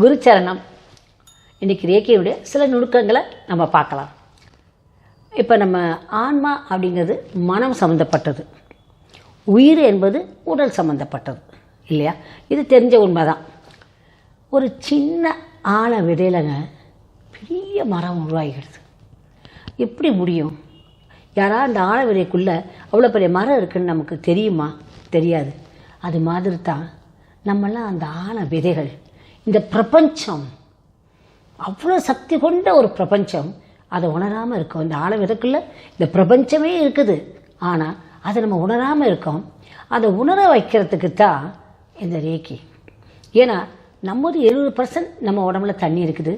குருச்சரணம். இன்றைக்கி ரேக்கையுடைய சில நுணுக்கங்களை நம்ம பார்க்கலாம். இப்போ நம்ம ஆன்மா அப்படிங்கிறது மனம் சம்மந்தப்பட்டது உயிர் என்பது உடல் சம்மந்தப்பட்டது இல்லையா? இது தெரிஞ்ச உண்மைதான். ஒரு சின்ன ஆழ விதையிலங்க பெரிய மரம் உருவாகிடுது. எப்படி முடியும்? யாரா அந்த ஆழ விதைக்குள்ளே அவ்வளோ பெரிய மரம் இருக்குன்னு நமக்கு தெரியுமா? தெரியாது. அது மாதிரி தான் நம்மெல்லாம் அந்த ஆழ விதைகள் இந்த பிரபஞ்சம் அவ்வளோ சக்தி கொண்ட ஒரு பிரபஞ்சம் அதை உணராமல் இருக்கோம். இந்த ஆழ விதைக்குள்ளே இந்த பிரபஞ்சமே இருக்குது. ஆனால் அதை நம்ம உணராமல் இருக்கோம். அதை உணர வைக்கிறதுக்கு தான் இந்த ரேக்கி ஏன்னா நம்மது எழுபது பர்சன்ட் நம்ம உடம்புல தண்ணி இருக்குது.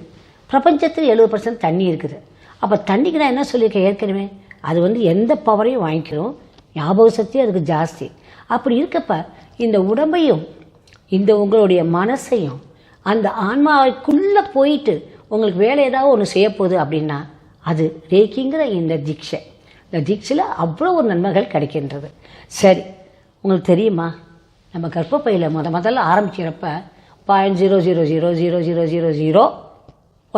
பிரபஞ்சத்தில் எழுபது பர்சன்ட் தண்ணி இருக்குது. அப்போ தண்ணிக்கு நான் என்ன சொல்லியிருக்கேன் ஏற்கனவே? அது வந்து எந்த பவரையும் வாங்கிக்கிறோம். ஞாபக சக்தி அதுக்கு ஜாஸ்தி. அப்படி இருக்கப்ப இந்த உடம்பையும் இந்த உங்களுடைய மனசையும் அந்த ஆன்மாவுக்குள்ளே போயிட்டு உங்களுக்கு வேலை ஏதாவது ஒன்று செய்ய போகுது அப்படின்னா அது ரேக்கிங்கிற இந்த தீட்சை. இந்த தீட்சையில் அவ்வளோ ஒரு நன்மைகள் கிடைக்கின்றது. சரி உங்களுக்கு தெரியுமா? நம்ம கர்ப்பப்பையில் முத முதல்ல ஆரம்பிக்கிறப்ப point zero zero zero zero zero zero zero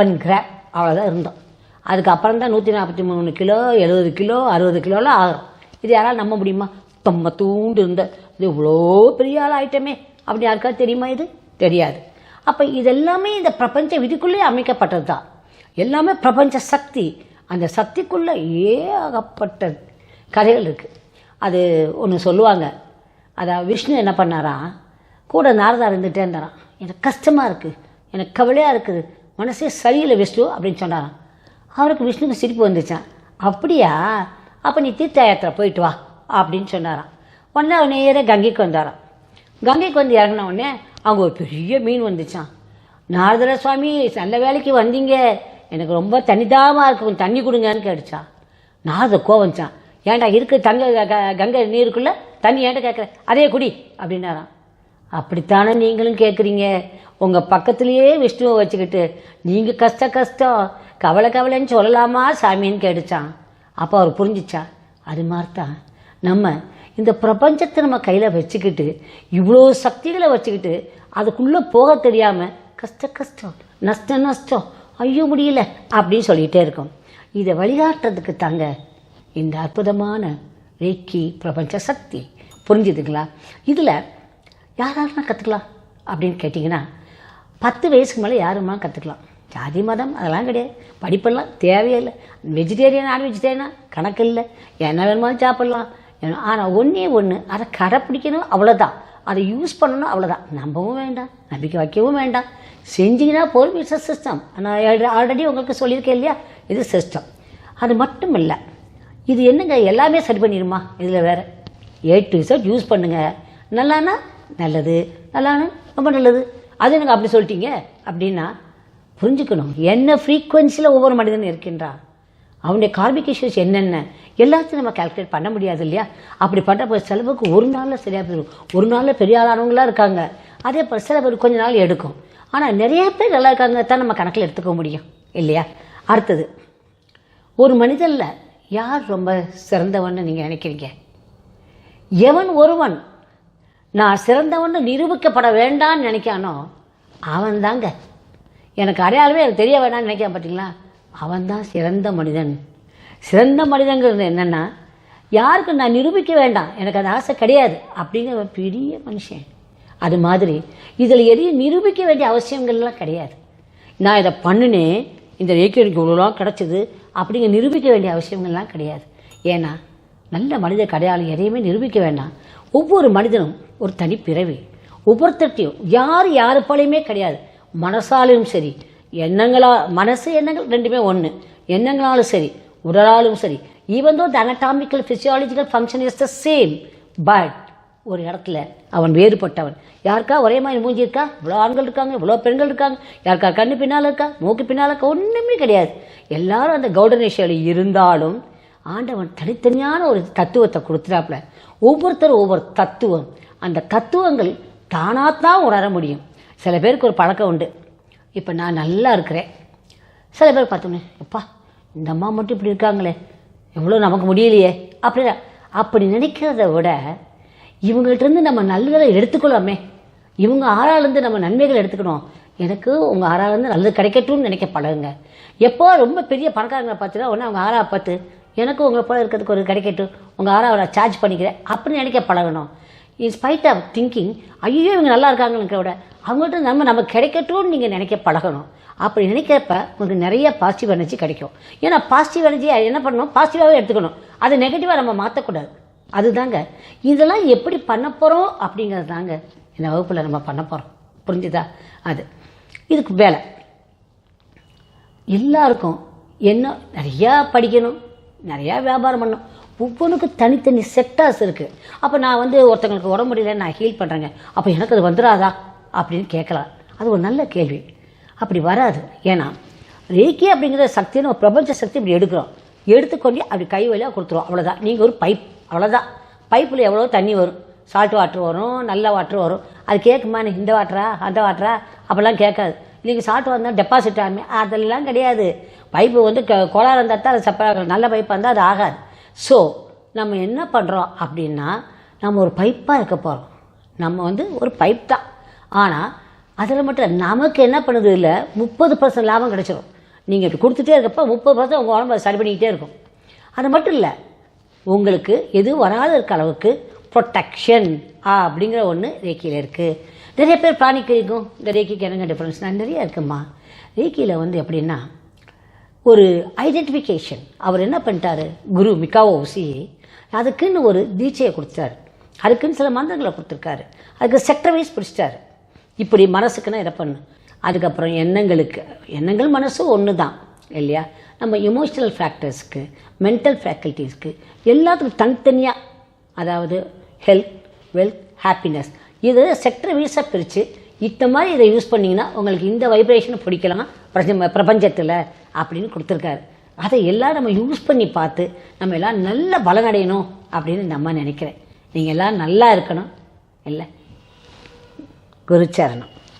one gram அவ்வளோதான் இருந்தோம். அதுக்கப்புறம் தான் நூற்றி நாற்பத்தி மூணு கிலோ எழுபது கிலோ அறுபது கிலோலாம் ஆகும். இது யாரால் நம்ப முடியுமா? தொம்ப தூண்டு இருந்த இது இவ்வளோ பெரிய ஆள் ஆயிட்டமே. அப்படி யாருக்கா தெரியுமா இது? தெரியாது. அப்போ இதெல்லாமே இந்த பிரபஞ்ச விதிக்குள்ளே அமைக்கப்பட்டது தான் எல்லாமே பிரபஞ்ச சக்தி. அந்த சக்திக்குள்ளே ஏகப்பட்ட கதைகள் இருக்குது அது ஒன்று சொல்லுவாங்க. அதான் விஷ்ணு என்ன பண்ணாராம் கூட நாரதா இருந்துகிட்டே இருந்தாராம். எனக்கு கஷ்டமாக இருக்குது எனக்கு கவலையாக இருக்குது. மனசே சரியில்லை விஷ்ணு அப்படின்னு சொன்னாராம். அவருக்கு விஷ்ணுக்கு சிரிப்பு வந்துச்சான் அப்படியா? அப்போ நீ தீர்த்த யாத்திரை போயிட்டு வா. அப்படின்னு சொன்னாராம். உடனே அவர் நேராக கங்கைக்கு வந்தாராம். கங்கைக்கு வந்து இறங்கின உடனே அங்கே ஒரு பெரிய மீன் வந்துச்சான் நாரதர சுவாமி நல்ல வேலைக்கு வந்தீங்க. எனக்கு ரொம்ப தனிதாகமாக இருக்கு. கொஞ்சம் தண்ணி கொடுங்கன்னு கேட்டுச்சான் நாரத கோவம்ச்சான் ஏன்டா இருக்கு தங்க க- கங்கை நீருக்குள்ள? தண்ணி ஏன்டா கேட்குற அதே குடி அப்படின்னாராம். அப்படித்தானே நீங்களும் கேட்குறீங்க உங்கள் பக்கத்துலேயே விஷ்ணுவை வச்சுக்கிட்டு நீங்கள் கஷ்ட கஷ்டம் கவலை கவலைன்னு சொல்லலாமா சாமின்னு கேட்டுச்சான் அப்போ அவர் புரிஞ்சிச்சா அது மாதிரி தான் நம்ம இந்த பிரபஞ்சத்தை நம்ம கையில் வச்சுக்கிட்டு இவ்வளோ சக்திகளை வச்சுக்கிட்டு அதுக்குள்ளே போக தெரியாமல் கஷ்ட கஷ்டம் நஷ்டம் நஷ்டம் ஐயோ முடியல அப்படின்னு சொல்லிகிட்டே இருக்கோம். இதை வழிகாட்டுறதுக்கு தாங்க இந்த அற்புதமான ரேக்கி பிரபஞ்ச சக்தி. புரிஞ்சுதுங்களா? இதில் யாரெல்லாம் கற்றுக்கலாம் அப்படின்னு கேட்டிங்கன்னா பத்து வயசுக்கு மேலே யாருமா கற்றுக்கலாம் ஜாதி மதம் அதெல்லாம் கிடையாது. படிப்பெல்லாம் தேவையில்லை. வெஜிடேரியன் நான் வெஜிடேரியனா கணக்கு இல்லை. என்ன வேணுமாலும் சாப்பிட்லாம். ஆனால் ஒன்றே ஒன்று அதை கடைப்பிடிக்கணும் அவ்வளோதான் அதை யூஸ் பண்ணணும் அவ்வளோதான் நம்பவும் வேண்டாம். நம்பிக்கை வைக்கவும் வேண்டாம். செஞ்சீங்கன்னா போதும் இட்ஸ் சிஸ்டம் நான் ஆல்ரெடி உங்களுக்கு சொல்லியிருக்கேன் இல்லையா? இது சிஸ்டம் அது மட்டும் இல்லை இது என்னங்க? எல்லாமே சரி பண்ணிடுமா? இதில் வேறு. ஏ டு இசட் யூஸ் பண்ணுங்கள் நல்லானா நல்லது. நல்லானா ரொம்ப நல்லது. அது எனக்கு அப்படி சொல்லிட்டீங்க அப்படின்னா புரிஞ்சுக்கணும். என்ன ஃப்ரீக்குவென்சியில் ஒவ்வொரு மனிதனும் இருக்கின்றான் அவனுடைய கார்பிக் இஷ்யூஸ் என்னென்ன? எல்லாத்தையும் நம்ம கால்குலேட் பண்ண முடியாது இல்லையா? அப்படி பண்ணுறப்ப செலவுக்கு ஒரு நாளில் சரியாக போயிடும். ஒரு நாளில் பெரிய ஆளானவங்களாம் இருக்காங்க. அதே போல் சில பேர் கொஞ்ச நாள் எடுக்கும். ஆனால் நிறைய பேர் நல்லா இருக்காங்க தான் நம்ம கணக்கில் எடுத்துக்க முடியும். இல்லையா? அடுத்தது ஒரு மனிதனில் யார் ரொம்ப சிறந்தவன்னு நீங்கள் நினைக்கிறீங்க? எவன் ஒருவன் நான் சிறந்தவன் நிரூபிக்கப்பட வேண்டாம்னு நினைக்கானோ அவன் தாங்க எனக்கு அடையாளமே எனக்கு தெரிய வேண்டாம்னு நினைக்கிறேன் பார்த்தீங்களா அவன்தான் சிறந்த மனிதன். சிறந்த மனிதங்கிறது என்னென்னா யாருக்கு நான் நிரூபிக்க வேண்டாம் எனக்கு அது ஆசை கிடையாது அப்படிங்கிற ஒரு பெரிய மனுஷன். அது மாதிரி இதில் எதையும் நிரூபிக்க வேண்டிய அவசியங்கள்லாம் கிடையாது. நான் இதை பண்ணினேன் இந்த ரேக்கி எனக்கு இவ்வளோலாம் கிடச்சிது அப்படிங்க நிரூபிக்க வேண்டிய அவசியங்கள்லாம் கிடையாது. ஏன்னா நல்ல மனித கடையாளம் எதையுமே நிரூபிக்க வேண்டாம். ஒவ்வொரு மனிதனும் ஒரு தனி பிறவி. ஒவ்வொருத்தர்ட்டையும் யார் யாரு போலையுமே கிடையாது. மனசாலையும் சரி எண்ணங்களா மனசு எண்ணங்கள் ரெண்டுமே ஒன்று எண்ணங்களாலும் சரி உடலாலும் சரி. Even though the anatomical physiological function is the same but ஒரு இடத்துல அவன் வேறுபட்டவன். யாருக்கா? ஒரே மாதிரி மூஞ்சி இருக்கா? இவ்வளோ ஆண்கள் இருக்காங்க இவ்வளோ பெண்கள் இருக்காங்க. யாருக்கா? கண்ணு பின்னால் இருக்கா? மூக்கு பின்னால் இருக்கா? ஒன்றுமே கிடையாது. எல்லாரும் அந்த கௌடநேஷியில் இருந்தாலும் ஆண்டவன் தனித்தனியான ஒரு தத்துவத்தை கொடுத்துட்டாப்புல. ஒவ்வொருத்தரும் ஒவ்வொரு தத்துவம். அந்த தத்துவங்கள் தானாகத்தான் உணர முடியும். சில பேருக்கு ஒரு பழக்கம் உண்டு. இப்போ நான் நல்லா இருக்கிறேன். சில பேர் பார்த்தோன்னே எப்பா இந்த அம்மா மட்டும் இப்படி இருக்காங்களே எவ்வளோ நமக்கு முடியலையே அப்படி அப்படி நினைக்கிறத விட இவங்கள்ட்ட இருந்து நம்ம நல்லதை எடுத்துக்கலாமே இவங்க ஆறாலேருந்து நம்ம நன்மைகளை எடுத்துக்கணும். எனக்கு உங்கள் ஆறாலேருந்து நல்லது கிடைக்கட்டும்னு நினைக்க பழகுங்க எப்போ ரொம்ப பெரிய பணக்காரங்களை பார்த்தீங்கன்னா உடனே அவங்க ஆறாவை பார்த்து எனக்கு உங்களை போல இருக்கிறதுக்கு ஒரு கிடைக்கட்டும் உங்கள் ஆறாவை நான் சார்ஜ் பண்ணிக்கிறேன் அப்படின்னு நினைக்க பழகணும் இன்ஸ்பைட் ஆஃப் திங்கிங் ஐயோ இவங்க நல்லா இருக்காங்கன்னு விட அவங்கள்ட்ட நம்ம நம்ம கிடைக்கட்டும்னு நீங்கள் நினைக்க பழகணும். அப்படி நினைக்கிறப்ப உங்களுக்கு நிறைய பாசிட்டிவ் எனர்ஜி கிடைக்கும். ஏன்னா பாசிட்டிவ் எனர்ஜியை என்ன பண்ணணும்? பாசிட்டிவாகவே எடுத்துக்கணும். அதை நெகட்டிவாக நம்ம மாற்றக்கூடாது அதுதாங்க. இதெல்லாம் எப்படி பண்ண போகிறோம் அப்படிங்கிறது தாங்க இந்த வகுப்பில் நம்ம பண்ண போகிறோம் புரிஞ்சுதா? அது. இதுக்கு வேலை எல்லாருக்கும் என்ன நிறையா படிக்கணும். நிறையா வியாபாரம் பண்ணணும். ஒவ்வொன்றுக்கும் தனித்தனி செக்டார்ஸ் இருக்குது அப்போ நான் வந்து ஒருத்தங்களுக்கு உடம்பு முடியல நான் ஹீல் பண்ணுறேங்க அப்போ எனக்கு அது வந்துடாதா அப்படின்னு கேட்கலாம். அது ஒரு நல்ல கேள்வி. அப்படி வராது. ஏன்னா ரேக்கி அப்படிங்கிற சக்தின்னு ஒரு பிரபஞ்ச சக்தி இப்படி எடுக்கிறோம். எடுத்துக்கொண்டு அப்படி கை வழியாக கொடுத்துருவோம் அவ்வளோதான் நீங்கள் ஒரு பைப் அவ்வளோதான் பைப்பில் எவ்வளோ தண்ணி வரும்? சால்ட் வாட்ரு வரும் நல்ல வாட்ரு வரும். அது கேட்குமா? நீ இந்த வாட்டரா அந்த வாட்டரா அப்படிலாம் கேட்காது. நீங்கள் சால்ட் வந்தால் டெபாசிட் ஆகுமே? அதெல்லாம் கிடையாது. பைப்பு வந்து க- கோளாறு இருந்தால் தான் அது செப்பராக நல்ல பைப்பாக இருந்தால் அது ஆகாது. ஸோ நம்ம என்ன பண்ணுறோம் அப்படின்னா நம்ம ஒரு பைப்பாக இருக்க போகிறோம் நம்ம வந்து ஒரு பைப் தான். ஆனால் அதில் மட்டும் நமக்கு என்ன பண்ணுது இல்லை முப்பது பர்சன்ட் லாபம் கிடச்சிரும். நீங்கள் இப்படி கொடுத்துட்டே இருக்கப்போ முப்பது பர்சன்ட் உங்கள் உடம்பு சரி பண்ணிக்கிட்டே இருக்கும். அது மட்டும் இல்லை உங்களுக்கு எது வராத இருக்க அளவுக்கு ப்ரொட்டெக்ஷன் அப்படிங்கிற ஒன்று ரேக்கியில் இருக்குது நிறைய பேர் பிராணிக்கு இருக்கும். இந்த ரேக்கிக்கு என்னங்க டிஃப்ரென்ஸ் நிறைய இருக்குமா? ரேக்கியில் வந்து எப்படின்னா ஒரு ஐடென்டிஃபிகேஷன் அவர் என்ன பண்ணிட்டாரு? குரு மிக்காவோ உசி அதுக்குன்னு ஒரு தீட்சையை கொடுத்தாரு அதுக்குன்னு சில மந்திரங்களை கொடுத்துருக்காரு. அதுக்கு செக்டர் வைஸ் பிடிச்சிட்டாரு. இப்படி மனசுக்குன்னா இதை பண்ணு அதுக்கப்புறம் எண்ணங்களுக்கு. எண்ணங்கள் மனசு ஒன்று தான் இல்லையா? நம்ம எமோஷனல் ஃபேக்டர்ஸ்க்கு மென்டல் ஃபேக்கல்ட்டிஸ்க்கு எல்லாத்துக்கும் தனித்தனியாக அதாவது ஹெல்த் வெல்த் ஹாப்பினஸ் இது செக்டர் வீஸாக பிரித்து இந்த மாதிரி இதை யூஸ் பண்ணிங்கன்னா உங்களுக்கு இந்த வைப்ரேஷனை பிடிக்கலாம் பிரபஞ்சத்தில் அப்படின்னு கொடுத்துருக்காரு. அதை எல்லாம் நம்ம யூஸ் பண்ணி பார்த்து நம்ம எல்லாம் நல்ல பலனடையணும் அப்படின்னு நம்ம நினைக்கிறேன். நீங்கள் எல்லாம் நல்லா இருக்கணும் இல்லை? குருச்சரணம்.